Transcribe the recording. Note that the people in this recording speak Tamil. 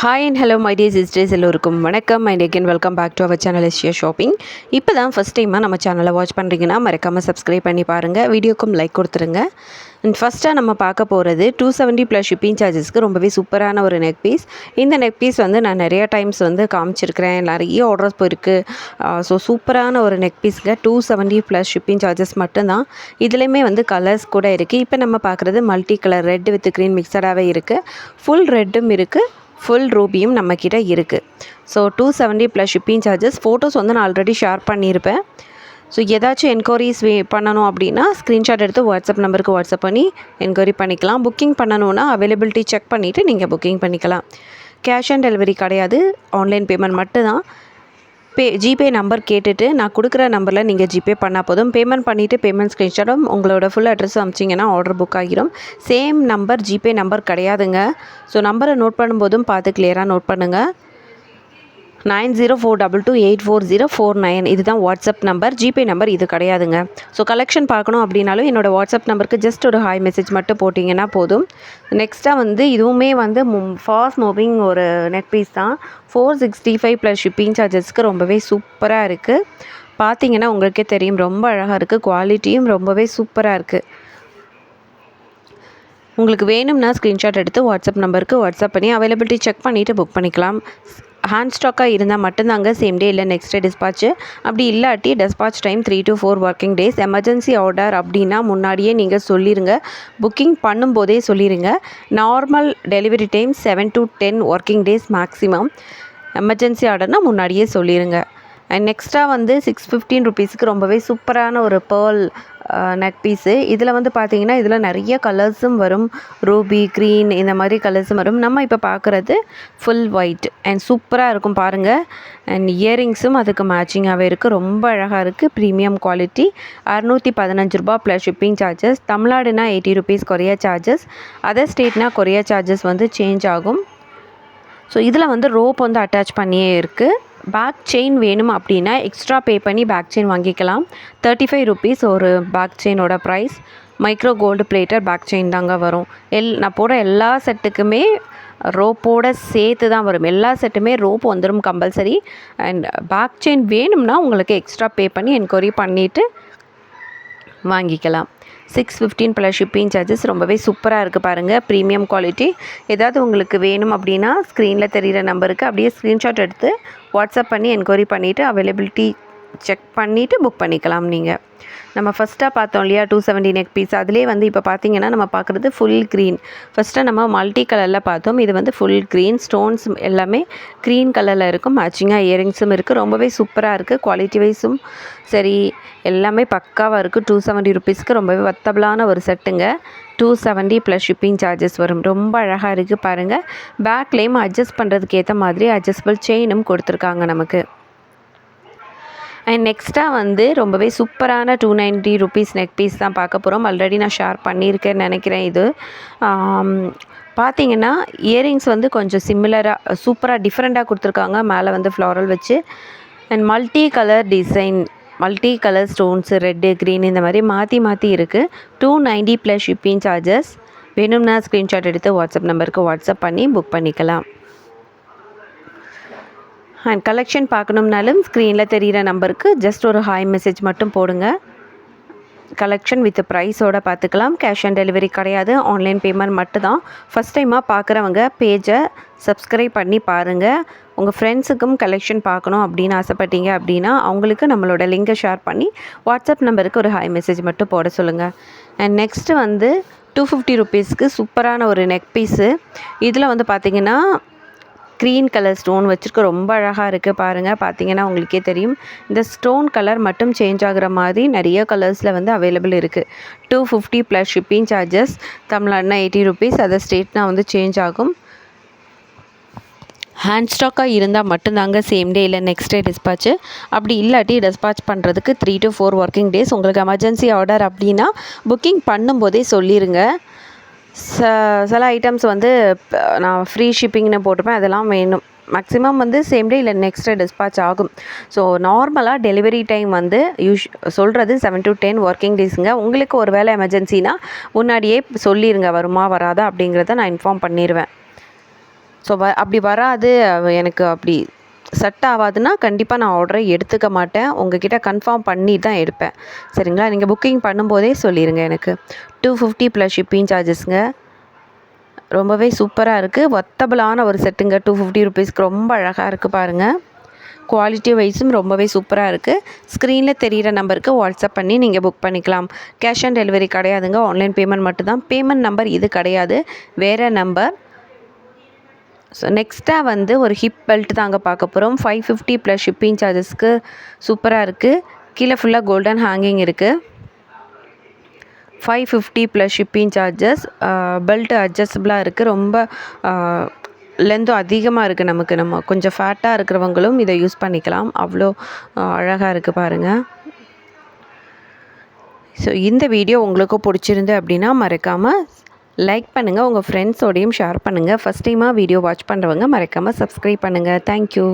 Hi and hello my dear sisters எல்லோருக்கும் வணக்கம். My again welcome back to our channel எஸ்டியா shopping இப்போ தான் ஃபஸ்ட் டைமாக நம்ம சேனலை வாட்ச் பண்ணுறீங்கன்னா மறக்காமல் சப்ஸ்கிரைப் பண்ணி பாருங்கள் வீடியோக்கும் லைக் கொடுத்துருங்க. அண்ட் ஃபஸ்ட்டாக நம்ம பார்க்க போகிறது டூ செவன்ட்டி ப்ளஸ் ஷிப்பிங் சார்ஜஸ்க்கு ரொம்பவே சூப்பரான ஒரு நெக் பீஸ் இந்த நெக் பீஸ் வந்து நான் நிறைய டைம்ஸ் வந்து காமிச்சிருக்கிறேன். நிறைய ஆர்டர்ஸ் போயிருக்கு. ஸோ சூப்பரான ஒரு neck பீஸுங்க two seventy plus shipping charges மட்டும்தான். இதுலேயுமே வந்து கலர்ஸ் கூட இருக்குது இப்போ நம்ம பார்க்குறது multi colour red with green மிக்சடாகவே இருக்குது ஃபுல் ரெட்டும் இருக்குது ஃபுல் ரூபியும் நம்மக்கிட்ட இருக்குது so two seventy plus shipping charges photos வந்து நான் ஆல்ரெடி ஷேர் பண்ணியிருப்பேன். ஸோ ஏதாச்சும் என்கொயரிஸ் வே பண்ணணும் அப்படின்னா ஸ்க்ரீன்ஷாட் எடுத்து வாட்ஸ்அப் நம்பருக்கு வாட்ஸ்அப் பண்ணி என்கொயரி பண்ணிக்கலாம். புக்கிங் பண்ணணுன்னா அவைலபிலிட்டி செக் பண்ணிவிட்டு நீங்கள் புக்கிங் பண்ணிக்கலாம். கேஷ் ஆன் டெலிவரி கிடையாது. ஆன்லைன் பேமெண்ட் மட்டும்தான். பே ஜிபே நம்பர் கேட்டுட்டு நான் கொடுக்குற நம்பரில் நீங்கள் ஜிபே பண்ணால் போதும். பேமெண்ட் பண்ணிவிட்டு பேமெண்ட் ஸ்க்ரீன்ஷாட்டும் உங்களோட ஃபுல் அட்ரஸ் அமிச்சிங்கன்னா ஆர்டர் புக் ஆகிரும். சேம் நம்பர் ஜிபே நம்பர் கிடையாதுங்க. ஸோ நம்பரை நோட் பண்ணும்போதும் பார்த்து கிளியராக நோட் பண்ணுங்கள் nine zero four double two eight four zero four nine. இதுதான் வாட்ஸ்அப் நம்பர். ஜிபே நம்பர் இது கிடையாதுங்க. ஸோ கலெக்ஷன் பார்க்கணும் அப்படின்னாலும் என்னோடய வாட்ஸ்அப் நம்பருக்கு ஜஸ்ட் ஒரு ஹாய் மெசேஜ் மட்டும் போட்டிங்கன்னா போதும். நெக்ஸ்ட்டாக வந்து இதுவுமே வந்து ஃபாஸ்ட் மூவிங் ஒரு நெட் பீஸ் தான். Four sixty five plus shipping சார்ஜஸ்க்கு ரொம்பவே சூப்பராக இருக்குது பார்த்தீங்கன்னா உங்களுக்கே தெரியும் ரொம்ப அழகாக இருக்குது குவாலிட்டியும் ரொம்பவே சூப்பராக இருக்குது உங்களுக்கு வேணும்னா ஸ்க்ரீன்ஷாட் எடுத்து வாட்ஸ்அப் நம்பருக்கு வாட்ஸ்அப் பண்ணி அவைலபிலிட்டி செக் பண்ணிவிட்டு புக் பண்ணிக்கலாம். ஹேண்ட் ஸ்டாக்காக இருந்தால் மட்டும்தாங்க சேம் டே இல்லை நெக்ஸ்ட் டே டிஸ்பாச்சு அப்படி இல்லாட்டி dispatch time three to four working days emergency order அப்படின்னா முன்னாடியே நீங்கள் சொல்லிடுங்க புக்கிங் பண்ணும்போதே சொல்லிடுங்க normal delivery time seven to ten working days maximum emergency ஆர்டர்னால் முன்னாடியே சொல்லிடுங்க அண்ட் நெக்ஸ்ட்டாக வந்து சிக்ஸ் ஃபிஃப்டீன் ருபீஸுக்கு ரொம்பவே சூப்பரான ஒரு பேர்ல் நெக் பீஸு இதில் வந்து பார்த்திங்கன்னா இதில் நிறைய கலர்ஸும் வரும். ரூபி க்ரீன் இந்த மாதிரி கலர்ஸும் வரும். நம்ம இப்போ பார்க்குறது ஃபுல் ஒயிட் அண்ட் சூப்பராக இருக்கும் பாருங்கள் அண்ட் இயரிங்ஸும் அதுக்கு மேட்சிங்காகவே இருக்குது ரொம்ப அழகாக இருக்குது ப்ரீமியம் குவாலிட்டி அறநூற்றி பதினஞ்சு ரூபா plus shipping charges தமிழ்நாடுனா eighty rupees courier charges other ஸ்டேட்னா courier charges வந்து சேஞ்ச் ஆகும். ஸோ இதில் வந்து ரோப் வந்து அட்டாச் பண்ணியே இருக்குது பேக் செயின் வேணும் அப்படின்னா எக்ஸ்ட்ரா பே பண்ணி பேக் செயின் வாங்கிக்கலாம். தேர்ட்டி ஃபைவ் ருபீஸ் ஒரு back செயினோட price micro gold plated back chain தாங்க வரும். எல் நான் போடுற எல்லா செட்டுக்குமே ரோப்போட சேர்த்து தான் வரும். எல்லா செட்டுமே ரோப் வந்துடும் கம்பல்சரி அண்ட் பேக் செயின் வேணும்னா உங்களுக்கு எக்ஸ்ட்ரா பே பண்ணி என்கொயரி பண்ணிவிட்டு வாங்கிக்கலாம். Six fifteen plus shipping charges ரொம்பவே சூப்பராக இருக்குது பாருங்கள் ப்ரீமியம் குவாலிட்டி ஏதாவது உங்களுக்கு வேணும் அப்படின்னா ஸ்க்ரீனில் தெரிகிற நம்பருக்கு அப்படியே ஸ்க்ரீன்ஷாட் எடுத்து வாட்ஸ்அப் பண்ணி என்கொயரி பண்ணிவிட்டு அவைலபிலிட்டி செக் பண்ணிவிட்டு புக் பண்ணிக்கலாம் நீங்கள் நம்ம ஃபஸ்ட்டாக பார்த்தோம் இல்லையா டூ செவன்ட்டி நெக் பீஸ் அதிலே வந்து இப்போ பார்த்தீங்கன்னா நம்ம பார்க்குறது ஃபுல் க்ரீன் ஃபஸ்ட்டாக நம்ம மல்டி கலரில் பார்த்தோம். இது வந்து ஃபுல் க்ரீன் ஸ்டோன்ஸ் எல்லாமே க்ரீன் கலரில் இருக்கும். மேட்சிங்காக இயரிங்ஸும் இருக்குது ரொம்பவே சூப்பராக இருக்குது குவாலிட்டி வைஸும் சரி எல்லாமே பக்காவாக இருக்குது டூ செவன்ட்டி ருபீஸ்க்கு ரொம்பவே வத்தபிளான ஒரு செட்டுங்க two seventy plus shipping charges வரும். ரொம்ப அழகாக இருக்குது பாருங்கள் பேக்லேயும் அட்ஜஸ்ட் பண்ணுறதுக்கு ஏற்ற மாதிரி அட்ஜஸ்டபிள் செயினும் கொடுத்துருக்காங்க நமக்கு. அண்ட் நெக்ஸ்ட்டாக வந்து ரொம்பவே சூப்பரான two ninety rupees neck piece தான் பார்க்க போகிறோம் ஆல்ரெடி நான் ஷேர் பண்ணியிருக்கேன்னு நினைக்கிறேன் இது. பார்த்தீங்கன்னா இயரிங்ஸ் வந்து கொஞ்சம் சிமிலராக சூப்பராக டிஃப்ரெண்ட்டாக கொடுத்துருக்காங்க. மேலே வந்து ஃப்ளாரல் வச்சு. And multi colour design multi colour stones red green இந்த மாதிரி மாற்றி மாற்றி இருக்குது two ninety plus shipping charges வேணும்னா ஸ்க்ரீன்ஷாட் எடுத்து வாட்ஸ்அப் நம்பருக்கு வாட்ஸ்அப் பண்ணி புக் பண்ணிக்கலாம். அண்ட் கலெக்ஷன் பார்க்கணும்னாலும் ஸ்க்ரீனில் தெரிகிற நம்பருக்கு ஜஸ்ட் ஒரு ஹாய் மெசேஜ் மட்டும் போடுங்க. கலெக்ஷன் வித் ப்ரைஸோட பார்த்துக்கலாம். கேஷ் ஆன் டெலிவரி கிடையாது. ஆன்லைன் பேமெண்ட் மட்டும்தான். ஃபஸ்ட் டைமாக பார்க்குறவங்க பேஜை சப்ஸ்கிரைப் பண்ணி பாருங்கள் உங்கள் ஃப்ரெண்ட்ஸுக்கும் கலெக்ஷன் பார்க்கணும் அப்படின்னு ஆசைப்பட்டீங்க அப்படின்னா அவங்களுக்கு நம்மளோட லிங்கை ஷேர் பண்ணி வாட்ஸ்அப் நம்பருக்கு ஒரு ஹாய் மெசேஜ் மட்டும் போட சொல்லுங்கள் அண்ட் நெக்ஸ்ட்டு வந்து டூ ஃபிஃப்டி ருபீஸ்க்கு சூப்பரான ஒரு நெக் பீஸு இதில் வந்து பார்த்திங்கன்னா க்ரீன் கலர் ஸ்டோன் வச்சுருக்க. ரொம்ப அழகாக இருக்குது பாருங்கள் பார்த்தீங்கன்னா உங்களுக்கே தெரியும். இந்த ஸ்டோன் கலர் மட்டும் சேஞ்ச் ஆகிற மாதிரி நிறைய கலர்ஸில் வந்து அவைலபிள் இருக்குது two fifty plus shipping charges தமிழ்நாடுனா eighty rupees அதை ஸ்டேட்னா வந்து சேஞ்ச் ஆகும். ஹேண்ட் ஸ்டாக்காக இருந்தால் மட்டும்தாங்க சேம் டே இல்லை நெக்ஸ்ட் டே டிஸ்பாச்சு அப்படி இல்லாட்டி டிஸ்பாச் பண்ணுறதுக்கு three to four working days உங்களுக்கு எமர்ஜென்சி ஆர்டர் அப்படின்னா புக்கிங் பண்ணும்போதே சொல்லிடுங்க ச சில ஐட்டம்ஸ் வந்து நான் ஃப்ரீ ஷிப்பிங்னு போட்டிருப்பேன் அதெல்லாம் வேணும். மேக்ஸிமம் வந்து சேம் டே இல்லை நெக்ஸ்ட் டே டிஸ்பாச் ஆகும். ஸோ நார்மலாக டெலிவரி டைம் வந்து யூஷ் சொல்கிறது செவன் டு டென் ஒர்க்கிங் டேஸுங்க உங்களுக்கு ஒரு வேலை எமர்ஜென்சினா முன்னாடியே சொல்லிடுங்க வருமா வராதா அப்படிங்கிறத நான் இன்ஃபார்ம் பண்ணிடுவேன் ஸோ வ அப்படி வராது எனக்கு அப்படி செட் ஆகாதுன்னா கண்டிப்பாக நான் ஆர்டரை எடுத்துக்க மாட்டேன். உங்ககிட்ட கன்ஃபார்ம் பண்ணி தான் எடுப்பேன். சரிங்களா? நீங்கள் புக்கிங் பண்ணும்போதே சொல்லிடுங்க எனக்கு. டூ ஃபிஃப்டி ப்ளஸ் ஷிப்பிங் சார்ஜஸ்ங்க ரொம்பவே சூப்பராக இருக்குது ஒத்தபிளான ஒரு செட்டுங்க டூ ஃபிஃப்டி ருபீஸ்க்கு ரொம்ப அழகாக இருக்குது பாருங்கள் குவாலிட்டி வைஸும் ரொம்பவே சூப்பராக இருக்குது ஸ்க்ரீனில் தெரிகிற நம்பருக்கு வாட்ஸ்அப் பண்ணி நீங்கள் புக் பண்ணிக்கலாம். கேஷ் ஆன் டெலிவரி கிடையாதுங்க. ஆன்லைன் பேமெண்ட் மட்டும்தான். பேமெண்ட் நம்பர் இது கிடையாது. வேறு நம்பர் ஸோ நெக்ஸ்ட்டாக வந்து ஒரு ஹிப் பெல்ட் தாங்க பார்க்க போகிறோம் ஃபைவ் ஃபிஃப்டி ப்ளஸ் ஷிப்பிங் சார்ஜஸ்க்கு சூப்பராக இருக்குது கீழே ஃபுல்லாக கோல்டன் ஹேங்கிங் இருக்குது five fifty plus shipping charges belt அட்ஜஸ்டபிளாக இருக்குது ரொம்ப லென்த்தும் அதிகமாக இருக்குது நமக்கு. நம்ம கொஞ்சம் ஃபேட்டாக இருக்கிறவங்களும் இதை யூஸ் பண்ணிக்கலாம். அவ்வளோ அழகாக இருக்குது பாருங்கள் ஸோ இந்த வீடியோ உங்களுக்கு பிடிச்சிருந்து அப்படின்னா மறக்காமல் லைக் பண்ணுங்கள் உங்கள் ஃப்ரெண்ட்ஸோடையும் ஷேர் பண்ணுங்கள் ஃபஸ்ட் டைமாக வீடியோ வாட்ச் பண்ணுறவங்க மறக்காமல் சப்ஸ்கிரைப் பண்ணுங்கள் தேங்க்யூ